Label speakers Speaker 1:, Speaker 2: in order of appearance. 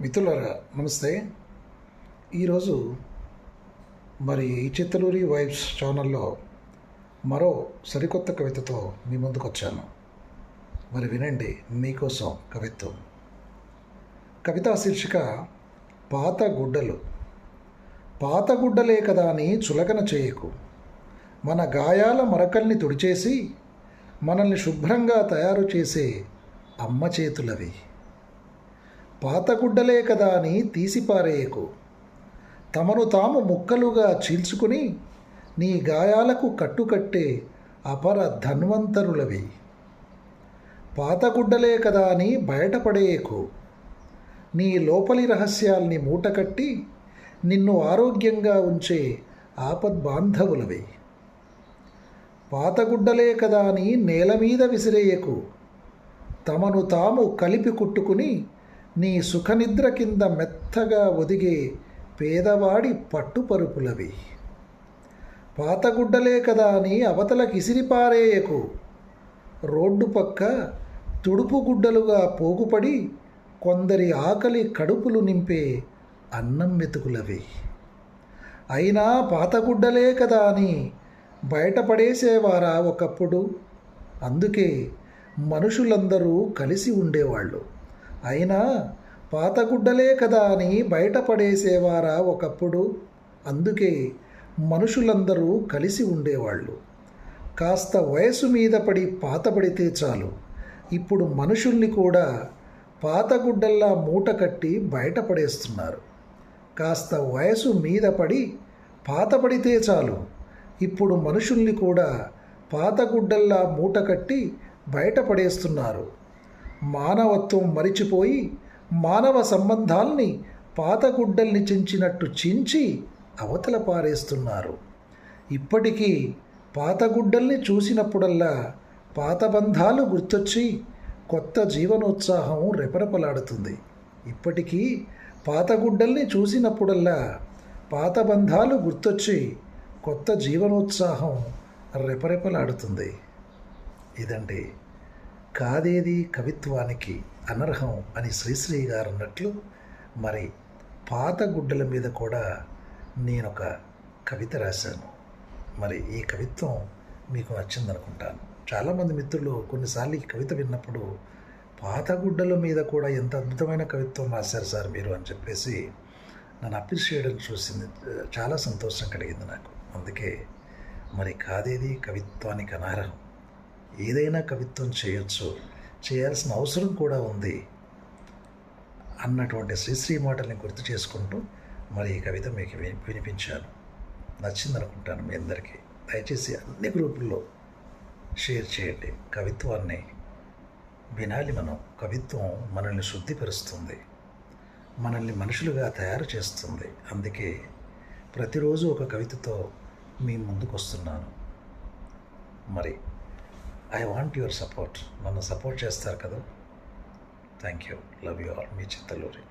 Speaker 1: మిత్రులరా నమస్తే. ఈరోజు మరి చిత్తలూరి వైబ్స్ ఛానల్లో మరో సరికొత్త కవితతో మీ ముందుకు వచ్చాను. మరి వినండి మీకోసం కవిత్వం. కవితా శీర్షిక పాత గుడ్డలు. పాత గుడ్డలే కదా అని చులకన చేయకు. మన గాయాల మరకల్ని తుడిచేసి మనల్ని శుభ్రంగా తయారు చేసే అమ్మ చేతులవి. పాత గుడ్డలే కదా అని తీసిపారేయకు. తమను తాము ముక్కలుగా చీల్చుకుని నీ గాయాలకు కట్టుకట్టే అపర ధన్వంతరులవి. పాత గుడ్డలే కదా అని బయటపడేయకు. నీ లోపలి రహస్యాల్ని మూటకట్టి నిన్ను ఆరోగ్యంగా ఉంచే ఆపద్బాంధవులవి. పాతగుడ్డలే కదా అని నేల మీద విసిరేయకు. తమను తాము కలిపి కుట్టుకుని నీ సుఖనిద్ర కింద మెత్తగా ఒదిగే పేదవాడి పట్టుపరుపులవి. పాతగుడ్డలే కదా అని అవతలకి ఇసిరిపారేయకు రోడ్డు పక్క తుడుపు గుడ్డలుగా పోగుపడి కొందరి ఆకలి కడుపులు నింపే అన్నం మెతుకులవి అయినా పాతగుడ్డలే కదా అని బయటపడేసేవారా ఒకప్పుడు? అందుకే మనుషులందరూ కలిసి ఉండేవాళ్ళు. అయినా పాతగుడ్డలే కదా అని బయటపడేసేవారా ఒకప్పుడు? అందుకే మనుషులందరూ కలిసి ఉండేవాళ్ళు. కాస్త వయసు మీద పడి పాతబడితే చాలు. ఇప్పుడు మనుషుల్ని కూడా పాతగుడ్డల్లా మూట కట్టి బయటపడేస్తున్నారు. కాస్త వయసు మీద పడి పాతబడితే చాలు. ఇప్పుడు మనుషుల్ని కూడా పాతగుడ్డల్లా మూట కట్టి బయటపడేస్తున్నారు. మానవత్వం మరిచిపోయి మానవ సంబంధాల్ని పాతగుడ్డల్ని చించినట్టు చించి అవతల పారేస్తున్నారు. ఇప్పటికీ పాతగుడ్డల్ని చూసినప్పుడల్లా పాత బంధాలు గుర్తొచ్చి కొత్త జీవనోత్సాహం రెపరెపలాడుతుంది. ఇప్పటికీ పాతగుడ్డల్ని చూసినప్పుడల్లా పాత బంధాలు గుర్తొచ్చి కొత్త జీవనోత్సాహం రెపరెపలాడుతుంది. ఇదండి కాదేది కవిత్వానికి అనర్హం అని శ్రీశ్రీ గారు అన్నట్లు మరి పాత గుడ్డల మీద కూడా నేను ఒక కవిత రాశాను. మరి ఈ కవిత్వం మీకు నచ్చిందనుకుంటాను. చాలామంది మిత్రులు కొన్నిసార్లు ఈ కవిత విన్నప్పుడు పాత గుడ్డల మీద కూడా ఎంత అద్భుతమైన కవిత్వం రాశారు సార్ మీరు అని చెప్పేసి నన్ను అప్రిషియేట్ చేయడం చూసింది చాలా సంతోషం కలిగింది నాకు. అందుకే మరి కాదేది కవిత్వానికి అనర్హం? ఏదైనా కవిత్వం చేయొచ్చు. చేయాల్సిన అవసరం కూడా ఉంది అన్నటువంటి శ్రీశ్రీ మాటల్ని గుర్తు చేసుకుంటూ మరి ఈ కవిత మీకు విని- వినిపించాను. నచ్చిందనుకుంటాను మీ అందరికీ. దయచేసి అన్ని గ్రూపుల్లో షేర్ చేయండి. కవిత్వాన్ని వినాలి మనం. కవిత్వం మనల్ని శుద్ధిపరుస్తుంది. మనల్ని మనుషులుగా తయారు చేస్తుంది. అందుకే ప్రతిరోజు ఒక కవితతో మీ ముందుకు వస్తున్నాను మరి ఐ వాంట్ యువర్ సపోర్ట్ నన్ను సపోర్ట్ చేస్తారు కదా. Thank you love you all me Chittaluri.